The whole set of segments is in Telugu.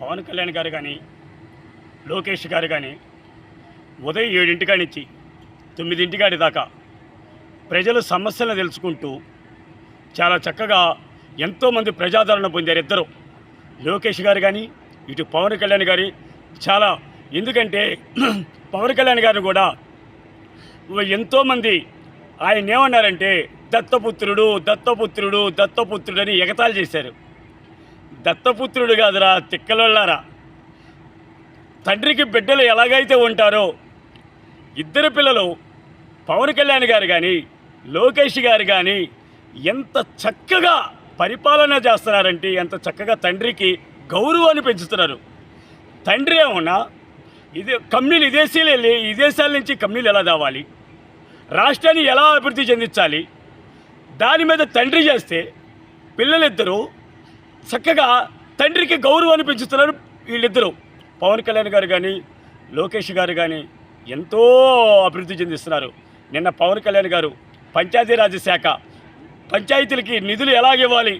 పవన్ కళ్యాణ్ గారు కానీ లోకేష్ గారు కానీ ఉదయం ఏడింటికానిచ్చి తొమ్మిదింటికాడి దాకా ప్రజల సమస్యలను తెలుసుకుంటూ చాలా చక్కగా ఎంతోమంది ప్రజాదరణ పొందారు ఇద్దరు. లోకేష్ గారు కానీ ఇటు పవన్ కళ్యాణ్ గారి చాలా ఎందుకంటే పవన్ కళ్యాణ్ గారిని కూడా ఎంతోమంది ఆయన ఏమన్నారంటే దత్తపుత్రుడు దత్తపుత్రుడు దత్తపుత్రుడు అని ఎగతాళి చేశారు. దత్తపుత్రుడు కాదురా తిక్కలోళ్ళారా. తండ్రికి బిడ్డలు ఎలాగైతే ఉంటారో ఇద్దరు పిల్లలు పవన్ కళ్యాణ్ గారు కానీ లోకేష్ గారు కానీ ఎంత చక్కగా పరిపాలన చేస్తున్నారంటే ఎంత చక్కగా తండ్రికి గౌరవాన్ని పెంచుతున్నారు. తండ్రి ఏమన్నా ఇది కంపెనీలు విదేశీలు వెళ్ళి విదేశాల నుంచి కంపెనీలు ఎలా తావాలి రాష్ట్రాన్ని ఎలా అభివృద్ధి చెందించాలి? దాని మీద తండ్రి చేస్తే పిల్లలిద్దరూ చక్కగా తండ్రికి గౌరవాన్ని పెంచుతున్నారు వీళ్ళిద్దరూ. పవన్ కళ్యాణ్ గారు కానీ లోకేష్ గారు కానీ ఎంతో అభివృద్ధి చెందిస్తున్నారు. నిన్న పవన్ కళ్యాణ్ గారు పంచాయతీరాజ్ శాఖ పంచాయతీలకి నిధులు ఎలాగివ్వాలి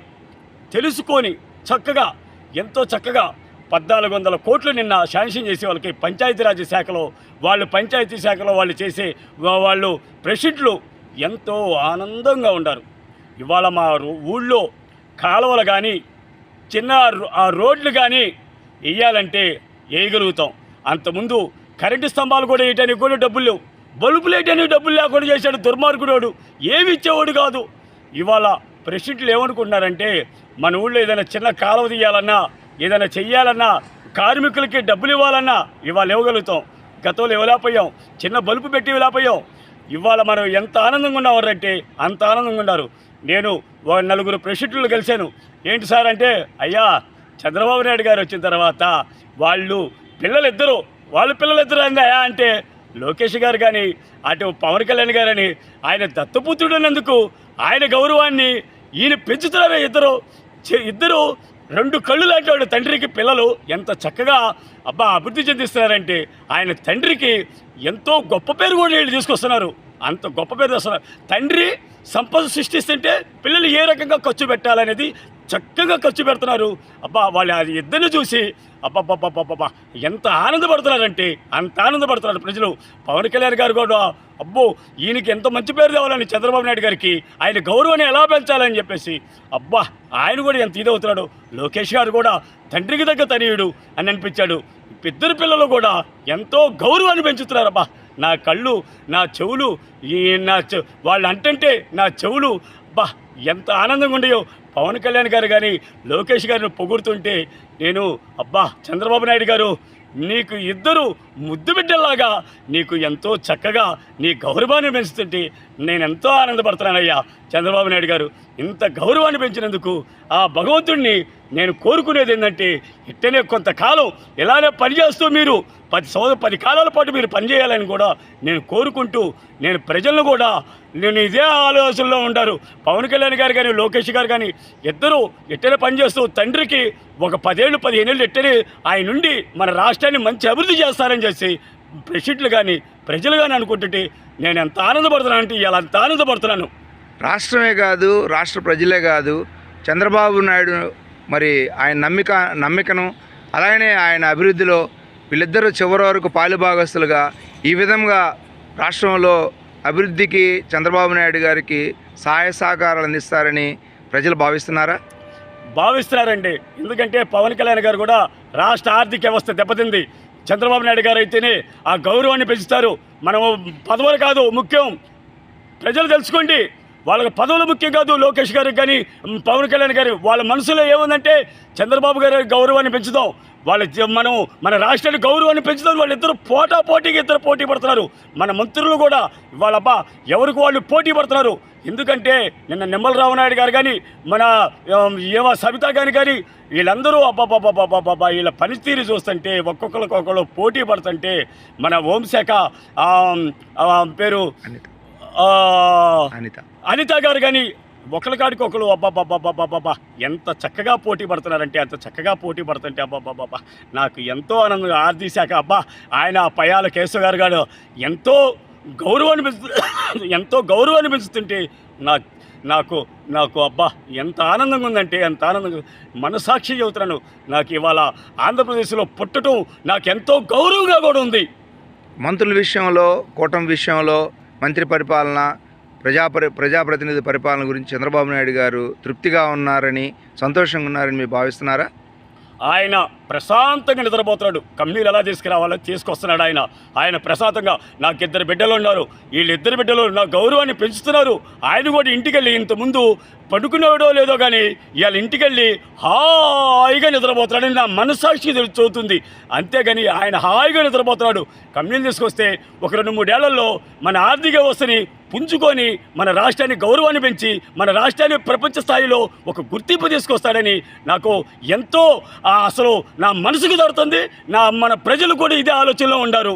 తెలుసుకొని చక్కగా ఎంతో చక్కగా పద్నాలుగు వందల కోట్లు నిన్న శాంక్షన్ చేసే వాళ్ళకి పంచాయతీరాజ్ శాఖలో వాళ్ళు పంచాయతీ శాఖలో వాళ్ళు చేసే వాళ్ళు ప్రెసిడెంట్లు ఎంతో ఆనందంగా ఉన్నారు ఇవాళ మా ఊళ్ళో కాలువలు కానీ చిన్న రో- ఆ రోడ్లు కానీ వేయాలంటే వేయగలుగుతాం అంతకుముందు కరెంటు స్తంభాలు కూడా వేయటానికి కూడా డబ్బులు లేవు. బల్బులు వేయటానికి డబ్బులు లేకుండా చేశాడు దుర్మార్గుడోడు. ఏమి ఇచ్చేవాడు కాదు. ఇవాళ ప్రెసిడెంట్లు ఏమనుకుంటున్నారంటే మన ఊళ్ళో ఏదైనా చిన్న కాలువ తీయాలన్నా ఏదైనా చెయ్యాలన్నా కార్మికులకి డబ్బులు ఇవ్వాలన్నా ఇవాళ ఇవ్వగలుగుతాం గతంలో ఇవ్వలేకపోయాం చిన్న బల్బు పెట్టి ఇవ్వలేకపోయాం ఇవాళ మనం ఎంత ఆనందంగా ఉన్నామంటే అంత ఆనందంగా ఉన్నారు. నేను ఓ నలుగురు ప్రెసిడెంట్లు కలిశాను ఏంటి సార్ అంటే అయ్యా చంద్రబాబు నాయుడు గారు వచ్చిన తర్వాత వాళ్ళు పిల్లలిద్దరూ వాళ్ళ పిల్లలిద్దరూ అయ్యా అంటే లోకేష్ గారు కానీ అటు పవన్ కళ్యాణ్ గారని ఆయన దత్తపుత్రుడైనందుకు ఆయన గౌరవాన్ని ఈయన పెంచుతున్నారు ఇద్దరు. ఇద్దరు రెండు కళ్ళు లాంటి వాడు తండ్రికి పిల్లలు. ఎంత చక్కగా అబ్బా అభివృద్ధి చెందిస్తున్నారంటే ఆయన తండ్రికి ఎంతో గొప్ప పేరు కూడా వీళ్ళు తీసుకొస్తున్నారు. అంత గొప్ప పేరు అసలు. తండ్రి సంపద సృష్టిస్తుంటే పిల్లలు ఏ రకంగా ఖర్చు పెట్టాలనేది చక్కగా ఖర్చు పెడుతున్నారు. అబ్బా వాళ్ళు అది ఇద్దరిని చూసి అబ్బబ్బబ్బబ్బబ్బా ఎంత ఆనందపడుతున్నారంటే అంత ఆనందపడుతున్నారు ప్రజలు. పవన్ కళ్యాణ్ గారు కూడా అబ్బో ఈయనకి ఎంత మంచి పేరు తేవాలని చంద్రబాబు నాయుడు గారికి ఆయన గౌరవాన్ని ఎలా పెంచాలని చెప్పేసి అబ్బా ఆయన కూడా ఎంత ఇదవుతున్నాడు. లోకేష్ గారు కూడా తండ్రికి దగ్గర తనయుడు అని అనిపించాడు. ఇద్దరు పిల్లలు కూడా ఎంతో గౌరవాన్ని పెంచుతున్నారబ్బా. నా కళ్ళు నా చెవులు ఈ నా వాళ్ళు అంటంటే నా చెవులు బా ఎంత ఆనందంగా ఉండయో పవన్ కళ్యాణ్ గారు కానీ లోకేష్ గారిని పొగుడుతుంటే నేను అబ్బా చంద్రబాబు నాయుడు గారు నీకు ఇద్దరు ముద్దు బిడ్డల్లాగా నీకు ఎంతో చక్కగా నీ గౌరవాన్ని పెంచుతుంటే నేను ఎంతో ఆనందపడుతున్నానయ్యా. చంద్రబాబు నాయుడు గారు ఇంత గౌరవాన్ని పెంచినందుకు ఆ భగవంతుడిని నేను కోరుకునేది ఏంటంటే ఇట్టనే కొంతకాలం ఇలానే పనిచేస్తూ మీరు పది సంవత్సరం పది కాలాల పాటు మీరు పనిచేయాలని కూడా నేను కోరుకుంటూ నేను ప్రజలను కూడా నేను ఇదే ఆలోచనలో ఉంటారు పవన్ కళ్యాణ్ గారు కానీ లోకేష్ గారు కానీ ఇద్దరు ఇట్టనే పనిచేస్తూ తండ్రికి ఒక పదేళ్ళు పదిహేనేళ్ళు ఇట్టనే ఆయన నుండి మన రాష్ట్రాన్ని మంచి అభివృద్ధి చేస్తారని చేసి ప్రెసిడెంట్లు కానీ ప్రజలు కానీ అనుకుంటుంటే నేను ఎంత ఆనందపడుతున్నాను అంటే ఇలా అంత ఆనందపడుతున్నాను. రాష్ట్రమే కాదు రాష్ట్ర ప్రజలే కాదు చంద్రబాబు నాయుడు మరి ఆయన నమ్మిక నమ్మికను అలాగనే ఆయన అభివృద్ధిలో వీళ్ళిద్దరూ చివరి వరకు పాలుభాగస్తులుగా ఈ విధంగా రాష్ట్రంలో అభివృద్ధికి చంద్రబాబు నాయుడు గారికి సహాయ సహకారాలు అందిస్తారని ప్రజలు భావిస్తున్నారా? భావిస్తున్నారండి. ఎందుకంటే పవన్ కళ్యాణ్ గారు కూడా రాష్ట్ర ఆర్థిక వ్యవస్థ దెబ్బతింది. చంద్రబాబు నాయుడు గారు అయితేనే ఆ గౌరవాన్ని పెంచుతారు. మనము పదవులు కాదు ముఖ్యం. ప్రజలు తెలుసుకోండి. వాళ్ళకి పదవులు ముఖ్యం కాదు. లోకేష్ గారికి కానీ పవన్ కళ్యాణ్ గారు వాళ్ళ మనసులో ఏముందంటే చంద్రబాబు గారి గౌరవాన్ని పెంచుదాం. వాళ్ళ మనం మన రాష్ట్రానికి గౌరవాన్ని పెంచుదాం. వాళ్ళిద్దరు పోటా పోటీకి ఇద్దరు పోటీ పడుతున్నారు. మన మంత్రులు కూడా వాళ్ళబ్బా ఎవరికి వాళ్ళు పోటీ పడుతున్నారు? ఎందుకంటే నిన్న నిమ్మల రామనాయుడు గారు కానీ మన ఏమ సబితా గారు కానీ వీళ్ళందరూ అబ్బాబాబాబాబాబా వీళ్ళ పనితీరు చూస్తుంటే ఒక్కొక్కరికి ఒక్కొక్కరు పోటీ పడుతుంటే మన హోంశాఖ పేరు అనిత. అనిత గారు కానీ ఒకరి కాడికి ఒకరు అబ్బాబ్బాబ్బాబ్బాబ్బా ఎంత చక్కగా పోటీ పడుతున్నారంటే అంత చక్కగా పోటీ పడుతుంటే అబ్బాబ్బాబ్బా నాకు ఎంతో ఆనందంగా ఆర్థిక శాఖ అబ్బా ఆయన ఆ పయాల కేశవ గారు గారు ఎంతో గౌరవాన్ని పెంచు ఎంతో గౌరవాన్ని పెంచుతుంటే నా నాకు నాకు అబ్బా ఎంత ఆనందంగా ఉందంటే ఎంత ఆనందంగా మనసాక్షి చెబుతున్నాను నాకు ఇవాళ ఆంధ్రప్రదేశ్లో పుట్టడం నాకు ఎంతో గౌరవంగా కూడా ఉంది. మంత్రుల విషయంలో కూటమి విషయంలో మంత్రి పరిపాలన ప్రజాపరి ప్రజాప్రతినిధి పరిపాలన గురించి చంద్రబాబు నాయుడు గారు తృప్తిగా ఉన్నారని సంతోషంగా ఉన్నారని మీరు భావిస్తున్నారా? ఆయన ప్రశాంతంగా నిద్రపోతున్నాడు. కమ్మీలు ఎలా తీసుకురావాలో తీసుకొస్తున్నాడు ఆయన. ఆయన ప్రశాంతంగా నాకు ఇద్దరు బిడ్డలు ఉన్నారు. వీళ్ళిద్దరు బిడ్డలు నా గౌరవాన్ని పెంచుతున్నారు. ఆయన కూడా ఇంటికి వెళ్ళి ఇంతకుముందు పడుకునేవాడో లేదో కానీ ఇవాళ ఇంటికి వెళ్ళి హాయిగా నిద్రపోతున్నాడని నా మనస్సాక్షి చదువుతుంది అంతేగాని ఆయన హాయిగా నిద్రపోతున్నాడు. కమ్మీలు తీసుకొస్తే ఒక రెండు మూడేళ్ళలో మన ఆర్థిక వ్యవస్థని పుంజుకొని మన రాష్ట్రాన్ని గౌరవాన్ని పెంచి మన రాష్ట్రాన్ని ప్రపంచ స్థాయిలో ఒక గుర్తింపు తీసుకొస్తాడని నాకు ఎంతో అసలు నా మనసుకు దొరుకుతుంది నా మన ప్రజలు కూడా ఇదే ఆలోచనలో ఉండారు.